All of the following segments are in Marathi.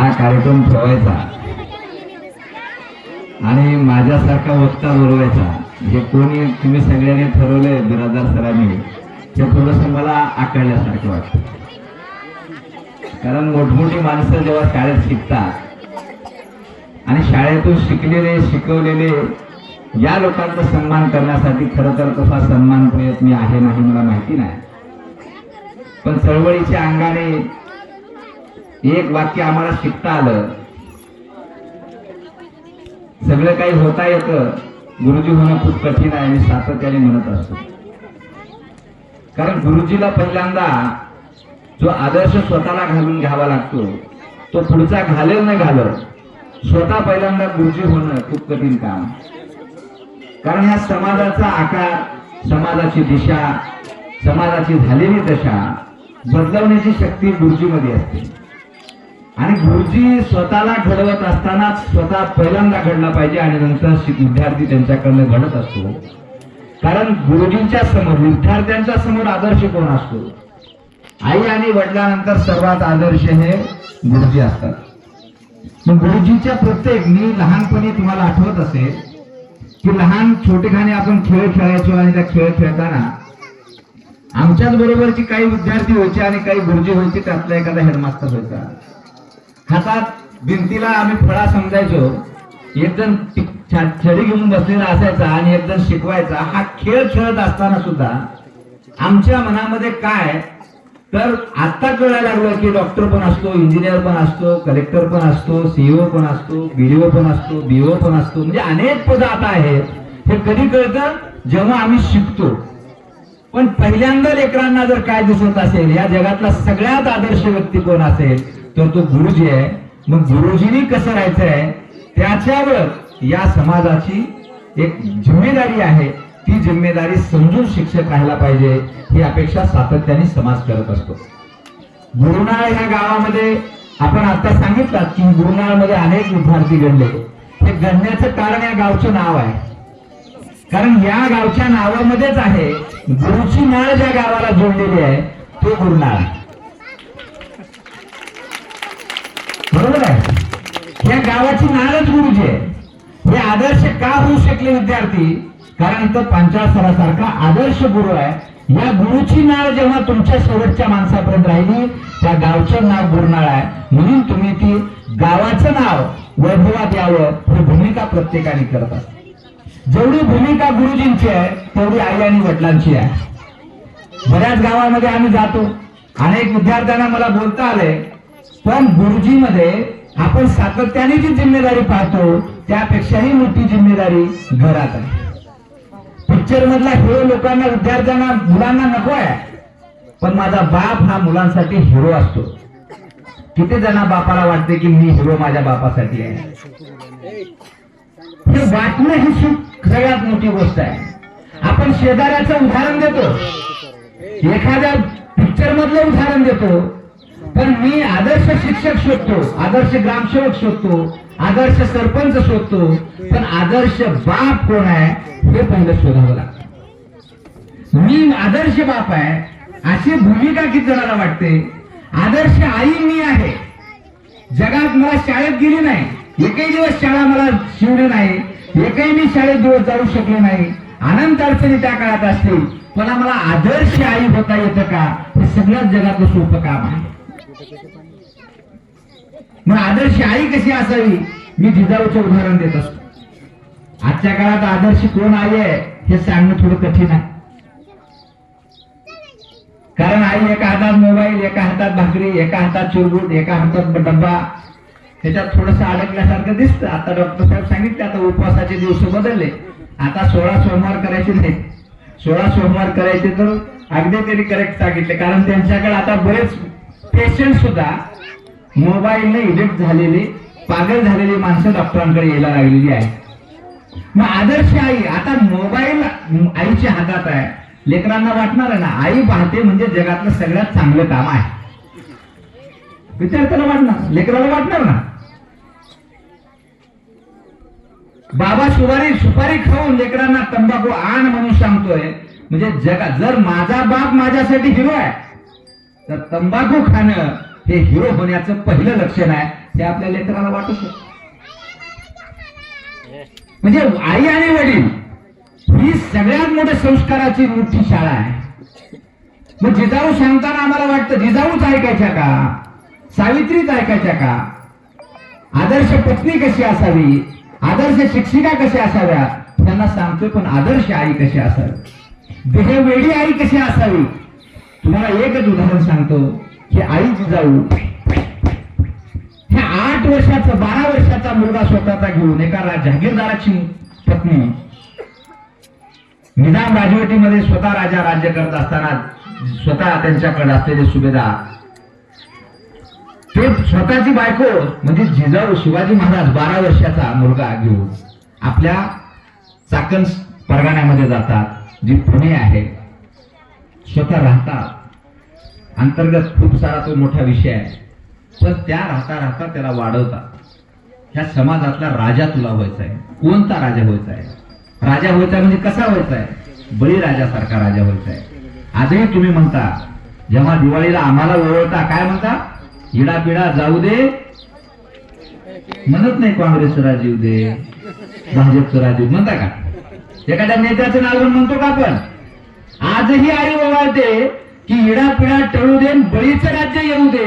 हा कार्यक्रम ठेवायचा. आणि माझ्यासारखा वक्ता बोलवायचा. हे कोणी तुम्ही सगळ्यांनी ठरवलंय बिरादार सरांनी ते थोडस मला आकळल्यासारखं वाटतं. कारण मोठमोठी माणसं जेव्हा शाळेत शिकतात आणि शाळेतून शिकलेले शिकवलेले या लोकांचा सन्मान करण्यासाठी खरं तर तसा सन्मान प्रयत्न आहे नाही मला माहिती नाही. पण चळवळीच्या अंगाने एक वाक्य आम्हाला शिकता आलं. सगळं काही होता येतं. गुरुजी होणं खूप कठीण आहे मी सातत्याने म्हणत असतो. कारण गुरुजीला पहिल्यांदा जो आदर्श स्वतःला घालून घ्यावा लागतो तो पुढचा घालेल न घालत स्वतः पहिल्यांदा गुरुजी होणं खूप कठीण काम. कारण ह्या समाजाचा आकार समाजाची दिशा समाजाची झालेली दशा बदलवण्याची शक्ती गुरुजीमध्ये असते. आणि गुरुजी स्वतःला घडवत असताना स्वतः पहिल्यांदा घडला पाहिजे आणि नंतर विद्यार्थी त्यांच्याकडनं घडत असतो. कारण गुरुजींच्या समोर विद्यार्थ्यांच्या समोर आदर्श कोण असतो? आई आणि वडिलांनंतर सर्वात आदर्श हे गुरुजी असतात. मग गुरुजींच्या प्रत्येक मी लहानपणी तुम्हाला आठवत असेल की लहान छोटेखाने आपण खेळ खेळायचो आणि त्या खेळ खेळताना आमच्याच बरोबरची काही विद्यार्थी व्हायचे आणि काही गुरुजी व्हायचे त्यातला एखादा हेडमास्टर व्हायचा. हातात भिंतीला आम्ही फळा समजायचो. एक जण छडी घेऊन बसलेला असायचा आणि एक जण शिकवायचा. हा खेळ खेळत असताना सुद्धा आमच्या मनामध्ये काय? तर आता कळायला लागलं की डॉक्टर पण असतो इंजिनियर पण असतो कलेक्टर पण असतो सीईओ पण असतो बीडीओ पण असतो बीओ पण असतो. म्हणजे अनेक पद आता आहेत. हे कधी कळतं? जेव्हा आम्ही शिकतो. पण पहिल्यांदा लेकरांना जर काय दिसत असेल या जगातला सगळ्यात आदर्श व्यक्ती कोण असेल? तर तो गुरुजी आहे. मग गुरुजींनी कसं राहायचं आहे त्याच्यावर या समाजाची एक जिम्मेदारी आहे. ती जिम्मेदारी समजून शिक्षक राहायला पाहिजे. ही अपेक्षा सातत्याने समाज करत असतो. गुरुनाळ ह्या गावामध्ये आपण आता सांगितलं की गुरुनाळमध्ये अनेक विद्यार्थी घडले. हे घडण्याचं कारण या गावचं नाव आहे. कारण या गावच्या नावामध्येच आहे गुरुची नाळ ज्या गावाला जोडलेली आहे तो गुरुनाळ. बरोबर आहे. या गावाची नाळच गुरुजी आहे हे आदर्श का होऊ शकले विद्यार्थी? कारण इथं पांचाळ सरासारखा आदर्श गुरु आहे. या गुरुची नाळ जेव्हा तुमच्या शेवटच्या माणसापर्यंत राहिली त्या गावचं नाव गुरुनाळ आहे. म्हणून तुम्ही ती गावाचं नाव वैभवात यावं ही भूमिका प्रत्येकाने करत असते जेवढी भूमिका गुरुजींची आहे तेवढी आई आणि वडिलांची आहे. बऱ्याच गावामध्ये आम्ही जातो. अनेक विद्यार्थ्यांना मला बोलता आले पण गुरुजीमध्ये आपण सातत्याने जी जिम्मेदारी पाहतो त्यापेक्षाही मोठी जिम्मेदारी घरात आहे. पिक्चर मधला हिरो लोकांना विद्यार्थ्यांना मुलांना नको आहे. पण माझा बाप हा मुलांसाठी हिरो असतो. किती जणा बापाला वाटते की मी हिरो माझ्या बापासाठी आहे? हे वाटणं ही सुख सगळ्यात मोठी गोष्ट आहे. आपण शेजाऱ्याचं उदाहरण देतो. एखाद्या पिक्चर मधलं उदाहरण देतो. पण मी आदर्श शिक्षक शोधतो आदर्श ग्रामसेवक शोधतो आदर्श सरपंच शोधतो पण आदर्श बाप कोण आहे हे पहिलं शोधावं लागतं. मी आदर्श बाप आहे अशी भूमिका किती जणांना वाटते? आदर्श आई मी आहे. जगात मला शाळेत गेली नाही. एकही दिवस शाळा मला शिवली नाही. एकही मी शाळेत दिवस जाऊ शकले नाही. अनंत अडचणी त्या काळात असतील. पण मला आदर्श आई होता येतं का? हे सगळ्याच जगातलं सोपं काम आहे. मग आदर्श आई कशी असावी? मी जिजाऊचं उदाहरण देत असतो. आजच्या काळात आदर्श कोण आई आहे हे सांगणं थोडं कठीण आहे. कारण आई एका हातात मोबाईल एका हातात भाकरी एका हातात चिरगुट एका हातात डब्बा. त्याच्यात थोडस अडकल्यासारखं दिसतं. आता डॉक्टर साहेब सांगितले आता उपवासाचे दिवस बदलले. आता सोळा सोमवार करायचे नाही सोळा सोमवार करायचे तर अगदी त्यांनी करेक्ट सांगितले. कारण त्यांच्याकडे आता बरेच पेशंट सुद्धा मोबाईलने इडिक्ट झालेले पागल झालेली माणसं डॉक्टरांकडे यायला लागलेली आहे मग आदर्श आई आता मोबाईल आईच्या हातात आहे. लेकरांना वाटणार आहे ना आई पाहते म्हणजे जगातलं सगळ्यात चांगलं काम आहे. विचार त्याला वाटणार लेकराला वाटणार ना? बाबा सुपारी सुपारी खाऊन लेकरांना तंबाखू आण म्हणून सांगतोय. म्हणजे जगा जर माझा बाप माझ्यासाठी हिरो आहे तर तंबाखू खाणं हे हिरो होण्याचं पहिलं लक्षण आहे. हे आपल्या लेकराला वाटू शकतो. म्हणजे आई आणि वडील ही सगळ्यात मोठ्या संस्काराची मोठी शाळा आहे. मग जिजाऊ सांगताना आम्हाला वाटतं जिजाऊच ऐकायच्या का? सावित्रीच ऐकायच्या का? आदर्श पत्नी कशी असावी? आदर्श शिक्षिका कशा असाव्या? त्यांना सांगतोय पण आदर्श आई कशी असावी? देहवेडी आई कशी असावी? तुम्हाला एकच उदाहरण सांगतो की आई जिजाऊ ह्या आठ वर्षाचा बारा वर्षाचा मुलगा स्वतःचा घेऊन एका रा- जहागीरदाराची पत्नी निजाम राजवटीमध्ये स्वतः राजा राज्य करत असताना स्वतः त्यांच्याकडे असलेले सुभेदार. ते स्वतःची बायको म्हणजे जिजाऊ शिवाजी महाराज बारा वर्षाचा मुलगा घेऊन आपल्या चाकण परगाण्यामध्ये जातात जी पुणे आहे. स्वतः राहतात. अंतर्गत खूप सारा तो मोठा विषय आहे. पण त्या राहता राहता त्याला वाढवतात. ह्या समाजातला राजा तुला व्हायचा आहे. कोणता राजा व्हायचा आहे? राजा व्हायचा म्हणजे कसा व्हायचा आहे? बळीराजासारखा राजा व्हायचा आहे. आजही तुम्ही म्हणता जेव्हा दिवाळीला आम्हाला ओळखता काय म्हणता? इडा पिडा जाऊ दे. म्हणत नाही काँग्रेस राजीव दे. भाजपचं राजीव म्हणता का? एखाद्या नेत्याचं नाव म्हणतो का आपण? आजही आई ओवाळते की इडा पिडा टळू दे बळीचं राज्य येऊ दे.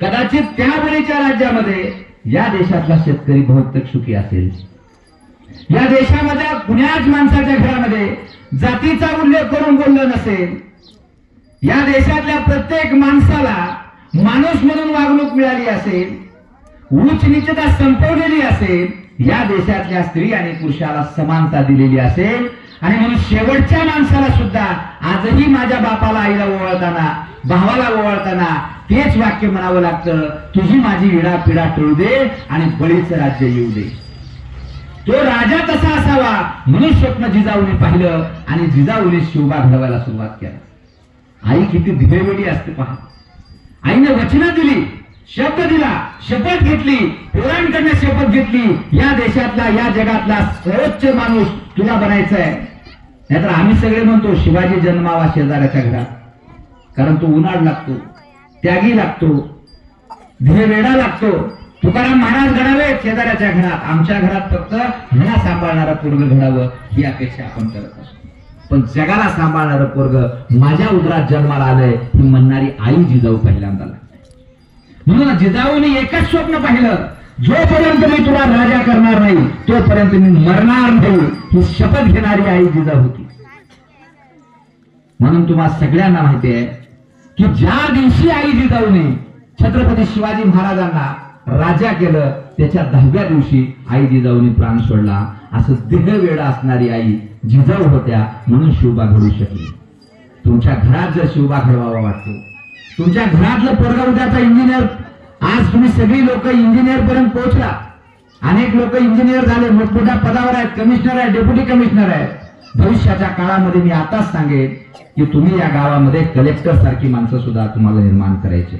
कदाचित त्या बळीच्या राज्यामध्ये या देशातला शेतकरी बहुतेक सुखी असेल. या देशामध्ये कुण्याच माणसाच्या घरामध्ये जातीचा उल्लेख करून बोललं नसेल. या देशातल्या प्रत्येक माणसाला माणूस म्हणून वागणूक मिळाली असेल उच्च नीचता संपवलेली असेल या देशातल्या स्त्री आणि पुरुषाला समानता दिलेली असेल आणि म्हणून शेवटच्या माणसाला सुद्धा आजही माझ्या बापाला आईला ओवाळताना भावाला ओवाळताना तेच वाक्य म्हणावं लागतं तुझी माझी विडा पिडा टळू दे आणि बळीचं राज्य येऊ दे. तो राजा कसा असावा म्हणून स्वप्न जिजाऊने पाहिलं आणि जिजाऊने शिवबा घडवायला सुरुवात केली. आई किती दिवेवेडी असते पहा. आईने वचनं दिली शब्द दिला शपथ घेतली पुराणकडनं शपथ घेतली. या देशातला या जगातला सर्वोच्च माणूस तुला बनायचा आहे नाहीतर आम्ही सगळे म्हणतो शिवाजी जन्मावा शेजाऱ्याच्या घरात. कारण तो उन्हाळ लागतो त्यागी लागतो वेडा लागतो. तुकाराम महाराज घडावे शेजाऱ्याच्या घरात. आमच्या घरात फक्त ह्यांना सांभाळणारा पोरग घडावं ही अपेक्षा आपण करत असतो. पण जगाला सांभाळणारं पोरग माझ्या उदरात जन्माला आलंय ही म्हणणारी आई जिजाऊ पहिल्यांदा लागते म्हणून जिजाऊने एकच स्वप्न पाहिलं. जोपर्यंत मी तुला राजा करणार नाही तोपर्यंत मी मरणार नाही. ही शपथ घेणारी आई जिजाऊ होती. म्हणून तुम्हाला सगळ्यांना माहिती आहे की ज्या दिवशी आई जिजाऊने छत्रपती शिवाजी महाराजांना राजा केलं त्याच्या दहाव्या दिवशी आई जिजाऊने प्राण सोडला. असं देहवेडा असणारी आई जिजाऊ होत्या म्हणून शिवबा घडू शकली. तुमच्या घरात जर शिवबा घडवावा वाटतो तुमच्या घरातलं पोरगा उद्याचा इंजिनियर आज तुम्ही सगळी लोक इंजिनियर पर्यंत पोहोचला. अनेक लोक इंजिनियर झाले. मोठमोठ्या पदावर आहेत. कमिशनर आहेत डेप्युटी कमिशनर आहेत भविष्याच्या काळामध्ये मी आताच सांगेन की तुम्ही या गावामध्ये कलेक्टर सारखी माणसं सुद्धा तुम्हाला निर्माण करायचे.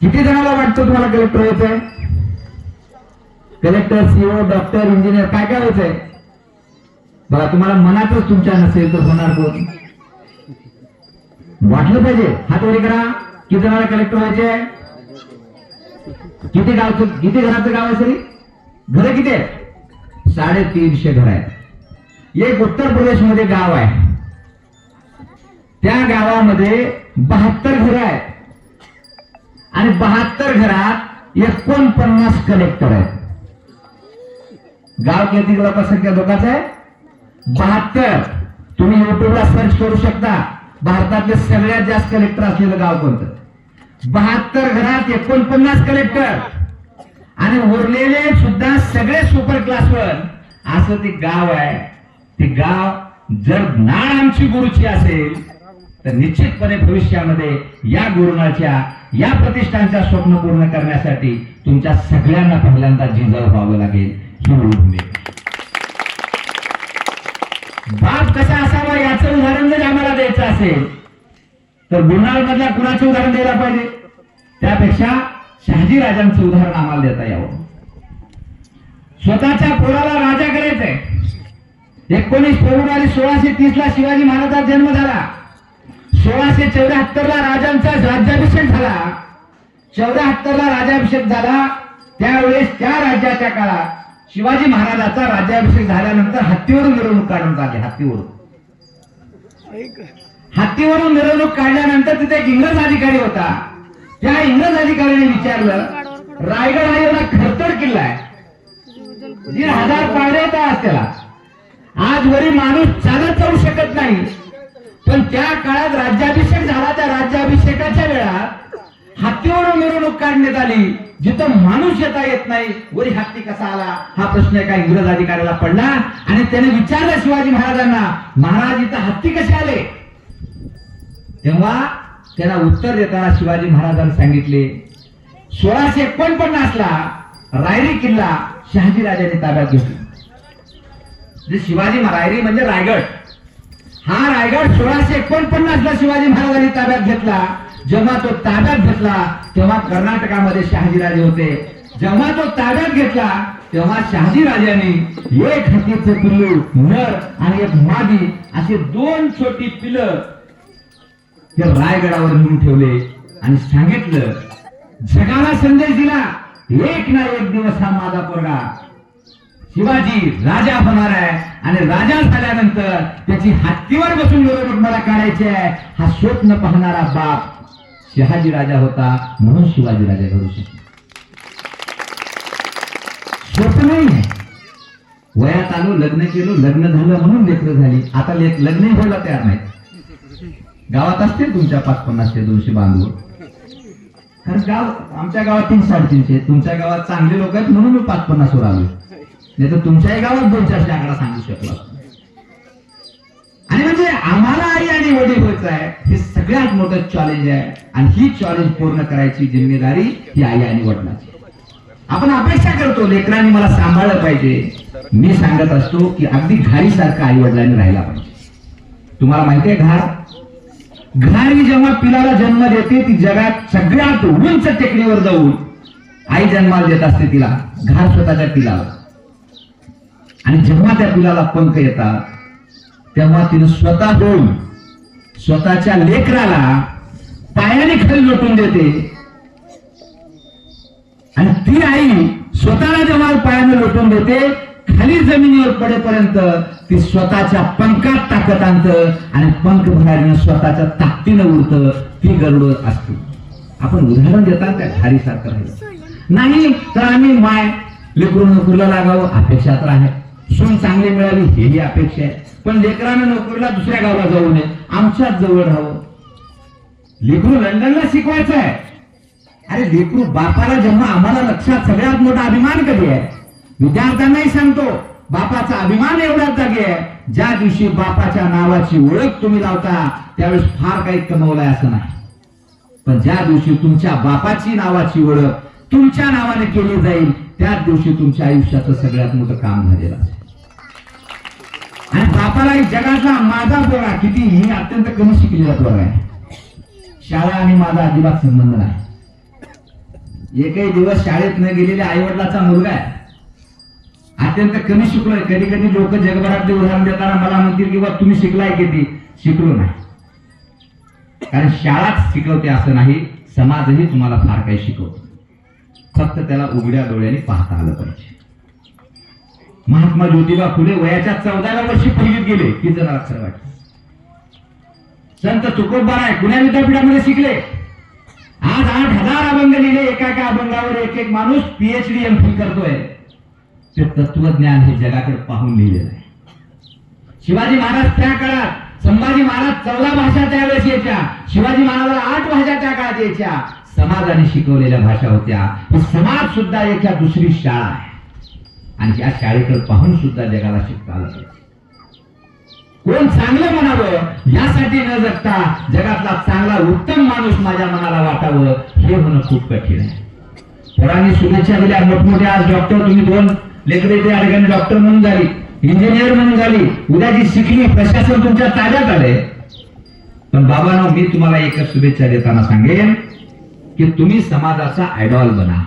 किती जणाला वाटतं तुम्हाला कलेक्टर व्हायचंय? कलेक्टर सीओ डॉक्टर इंजिनियर काय काय व्हायचंय? बघा तुम्हाला मनातच तुमच्या नसेल तर होणार कोण? वाटलं पाहिजे. हात करा. किती जणांना कलेक्टर व्हायचे किती गावचं किती घराचं गाव आहे सरी? घर किती आहे साडेतीनशे घर आहेत. एक उत्तर प्रदेशमध्ये गाव आहे. त्या गावामध्ये बहात्तर घर आहेत. आणि बहात्तर घरात एकोणपन्नास कलेक्टर आहेत. गाव किती लोकसंख्या लोकांचं आहे? बहात्तर. तुम्ही युट्यूबला सर्च करू शकता. भारतातले सगळ्यात जास्त कलेक्टर असलेलं गाव कोणतं? बहात्तर घरात एकोणपन्नास कलेक्टर आणि उरलेले सुद्धा सगळे सुपर क्लासवर असं ते गाव आहे. ते गाव जर नाळ आमची गुरुची असेल तर निश्चितपणे भविष्यामध्ये या गुरुनाच्या या प्रतिष्ठानच्या स्वप्न पूर्ण करण्यासाठी तुमच्या सगळ्यांना पहिल्यांदा जिजाऊ व्हावं लागेल ही ओळख बाप कसा असावा याचं उदाहरण जर आम्हाला द्यायचं असेल तर गुरुनाळ मधल्या कुणाचं उदाहरण द्यायला पाहिजे? त्यापेक्षा शहाजी राजांचं उदाहरण आम्हाला देता यावं. स्वतःच्या पोराला राजा करायचंय. एकोणीस फेब्रुवारी सोळाशे तीस ला शिवाजी महाराजांचा जन्म झाला. सोळाशे चौऱ्याहत्तर ला राजांचा राज्याभिषेक झाला. चौऱ्याहत्तर ला राज्याभिषेक झाला. त्यावेळेस त्या राज्याच्या काळात शिवाजी महाराजाचा राज्याभिषेक झाल्यानंतर हत्तीवरून मिरवणूक काढून आली हत्तीवरून. हत्तीवरून मिरवणूक काढल्यानंतर तिथे एक इंग्रज अधिकारी होता. त्या इंग्रज अधिकाऱ्याने विचारलं रायगड हा एवढा खरतर किल्ला आहे. दीड हजार पायऱ्या येतात त्याला आजवरी माणूस चालत जाऊ शकत नाही. पण त्या काळात राज्याभिषेक झाला. त्या राज्याभिषेकाच्या वेळा हत्तीवरून मिरवणूक काढण्यात आली. जिथं माणूस येता येत नाही वरी हत्ती कसा आला? हा प्रश्न एका इंग्रज अधिकाऱ्याला पडला आणि त्याने विचारलं शिवाजी महाराजांना महाराज इथं हत्ती कसे आले? तेव्हा त्याला उत्तर देताना शिवाजी महाराजांनी सांगितले सोळाशे एकोणपन्नासला रायरी किल्ला शहाजीराजांनी ताब्यात घेतला. जे शिवाजी रायरी म्हणजे रायगड. हा रायगड सोळाशे एकोणपन्नासला शिवाजी महाराजांनी ताब्यात घेतला जेव्हा तो ताब्यात घेतला तेव्हा कर्नाटकामध्ये शहाजीराजे होते. जेव्हा तो ताब्यात घेतला तेव्हा शहाजीराजांनी एक हत्तीचं पिल्लू नर आणि एक मादी असे दोन छोटी पिलं ते रायगडावर नेऊन ठेवले आणि सांगितलं जगाला संदेश दिला एक ना एक दिवस हा माझा पोरगा शिवाजी राजा होणार आहे आणि राजा झाल्यानंतर त्याची हत्तीवर बसून मिरवणूक मला काढायची आहे हा स्वप्न पाहणारा बाप शहाजी राजा होता म्हणून शिवाजी राजा घडू शकले. स्वप्न नाही आहे. वयात आलो लग्न केलो लग्न झालं म्हणून लेकर झाली. आता लेख लग्न व्हायला तयार नाही गावात असतील तुमच्या पाच पन्नास ते दोनशे बांधव. कारण गाव आमच्या गावात तीन साडेतीनशे तुमच्या गावात चांगले लोक आहेत म्हणून मी पाच पन्नासवर आलो नाही तर तुमच्याही गावात दोन चारशे आकडा सांगू शकलो. असतो. आणि म्हणजे आम्हाला आई आणि वडील व्हायचं आहे हे सगळ्यात मोठं चॅलेंज आहे. आणि ही चॅलेंज पूर्ण करायची जिम्मेदारी ही आई आणि वडिलांची. आपण अपेक्षा करतो लेकरांनी मला सांभाळलं पाहिजे. मी सांगत असतो की अगदी घाईसारखं आई वडिलांनी राहिला पाहिजे. तुम्हाला माहिती आहे घार? घार ही जेव्हा पिलाला जन्म देते ती जगात सगळ्यात उंच टेकडीवर जाऊन आई जन्माला देत असते तिला. घार स्वतःच्या पिलाला. आणि जेव्हा त्या पिलाला पंख येतात तेव्हा तिने होऊन स्वतःच्या लेकराला पायाने खाली लोटून देते. आणि ती आई स्वतःला जेव्हा पायाने लोटून देते खाली जमिनीवर पडेपर्यंत ती स्वतःच्या पंखात ताकद आणतं आणि पंख भरारीनं स्वतःच्या ताकदीनं उरतं ती गरुड असते. आपण उदाहरण देतात त्या खारीसारखं राहिलं. नाही तर आम्ही माय लेकरून नोकरीला लागावं अपेक्षा तर आहे. सून चांगली मिळाली हेही अपेक्षा आहे. पण लेकरानं नोकरीला दुसऱ्या गावाला जाऊ नये. आमच्याच जवळ राहावं. लेकरू लंडनला शिकवायचं आहे. अरे लेकरू बापाला जेव्हा आम्हाला लक्षात सगळ्यात मोठा अभिमान कधी आहे? विद्यार्थ्यांनाही सांगतो बापाचा अभिमान एवढ्याच जागी आहे. ज्या दिवशी बापाच्या नावाची ओळख तुम्ही लावता त्यावेळेस फार काही कमवलंय असं नाही. पण ज्या दिवशी तुमच्या बापाची नावाची ओळख तुमच्या नावाने केली जाईल त्याच दिवशी तुमच्या आयुष्याचं सगळ्यात मोठं काम झालेलं असेल. आणि बापाला जगाचा जगातला माझा पोरा किती ही अत्यंत कमी शिकलेला पोरा आहे. शाळा आणि माझा अजिबात संबंध नाही. एकही दिवस शाळेत न गेलेल्या आईवडिलाचा मुलगा आहे. अत्यंत कमी शिकलोय. कधी कधी लोक जगभरातले उदाहरण देताना मला म्हणतील की बा तुम्ही शिकलाय किती? शिकलो नाही. कारण शाळाच शिकवते असं नाही समाजही तुम्हाला फार काही शिकवतो. फक्त त्याला उघड्या डोळ्याने पाहता आलं पाहिजे. महात्मा ज्योतिबा फुले वयाच्या चौदाव्या वर्षी पहिलीत गेले की जरा अक्षर वाटत संत तुकोबाराय पुण्या विद्यापीठामध्ये शिकले. आज आठ हजार अभंग लिहिले एका एका अभंगावर एक एक माणूस पीएचडी एम फिल करतोय. ते तत्वज्ञान हे जगाकडे पाहून लिहिलेलं आहे. शिवाजी महाराज त्या काळात संभाजी महाराज चौदा भाषा त्यावेळेस यायच्या. शिवाजी महाराजाला आठ भाषा त्या काळात यायच्या. समाजाने शिकवलेल्या भाषा होत्या. ही समाज सुद्धा याच्या दुसरी शाळा आहे. आणि त्या शाळेकडे पाहून सुद्धा जगाला शिकता आलं पाहिजे कोण चांगलं म्हणावं यासाठी न जगता जगातला चांगला उत्तम माणूस माझ्या मनाला वाटावं हे होणं खूप कठीण आहे. पोरांनी शुभेच्छा दिल्या मोठमोठ्या आज डॉक्टर तुम्ही दोन लेकरे ते अडगण डॉक्टर म्हणून झाली इंजिनियर म्हणून झाली उद्या जी शिकली प्रशासन तुमच्या ताब्यात आले पण बाबांनो मी तुम्हाला एकच शुभेच्छा देताना सांगेन की तुम्ही समाजाचा आयडॉल बना.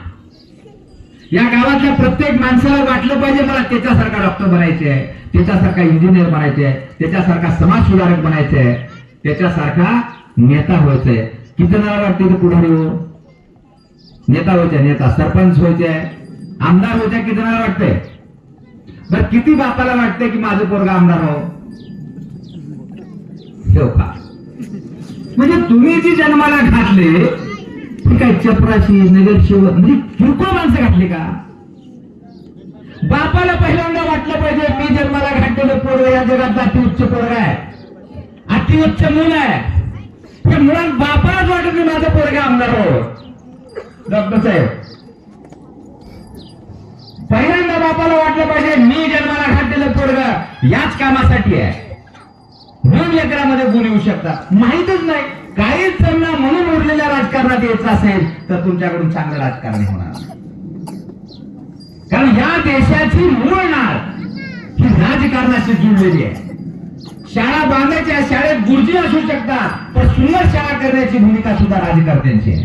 या गावातल्या प्रत्येक माणसाला वाटलं पाहिजे मला त्याच्यासारखा डॉक्टर बनायचे आहे त्याच्यासारखा इंजिनियर बनायचे आहे त्याच्यासारखा समाज सुधारक बनायचे आहे त्याच्यासारखा नेता व्हायचंय किती जणांना वाटते ते पुढारी हो? नेता व्हायचे नेता सरपंच व्हायचे आमदार व्हायचे किती जणांना वाटते बर किती बापाला वाटते की माझं पोरगा आमदार हो? ठेव हो का? म्हणजे तुम्ही जी जन्माला घातले काय चपराशी नगरसेवक म्हणजे किरकोळ माणसं घातली का? बापाला पहिल्यांदा वाटलं पाहिजे मी जन्माला घातलेलं पोरग या जगात अति उच्च पोरग आहे. अति उच्च मूल आहे. हे मुळात बापालाच वाटत नाही माझं पोरग आमदार हो. डॉक्टर साहेब पहिल्यांदा बापाला वाटलं पाहिजे मी जन्माला घातलेलं पोरग याच कामासाठी आहे. म्हणून लेकरामध्ये गुण येऊ शकतात. माहीतच नाही काहीच त्यांना म्हणून उरलेल्या राजकारणात यायचं असेल तर तुमच्याकडून चांगलं राजकारण होणार कारण या देशाची मूळ नाळ ही राजकारणाशी जुळलेली आहे. शाळा बांधायच्या शाळेत गुरुजी असू शकतात पण सुंदर शाळा करण्याची भूमिका सुद्धा राजकारण्यांची आहे.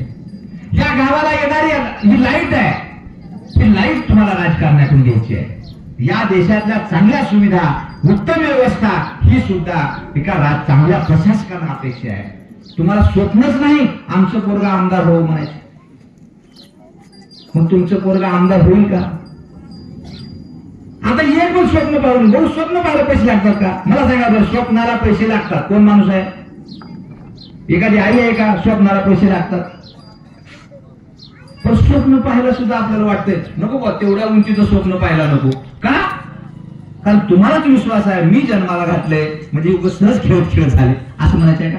या गावाला येणारी ही लाइट आहे. ही लाइट तुम्हाला राजकारणातून घ्यायची आहे. या देशातल्या चांगल्या सुविधा उत्तम व्यवस्था ही सुद्धा एका राज चांगल्या प्रशासकांना अपेक्षा आहे. तुम्हाला स्वप्नच नाही आमचं पोरगा आमदार हो म्हणायचं. मग तुमचं पोरगा आमदार होईल का? आता एक पण स्वप्न पाहून भाऊ स्वप्न पाहायला पैसे लागतात का? मला सांगा बरं स्वप्नाला पैसे लागतात. कोण माणूस आहे? एखादी आई आहे का? स्वप्नाला पैसे लागतात. पण स्वप्न पाहायला सुद्धा आपल्याला वाटतंय नको बा तेवढ्या उंचीचं स्वप्न पाहायला नको. कारण तुम्हालाच विश्वास आहे मी जन्माला घातले म्हणजे उगाच सहज खेळत खेळत झाले. असं म्हणायचं आहे का?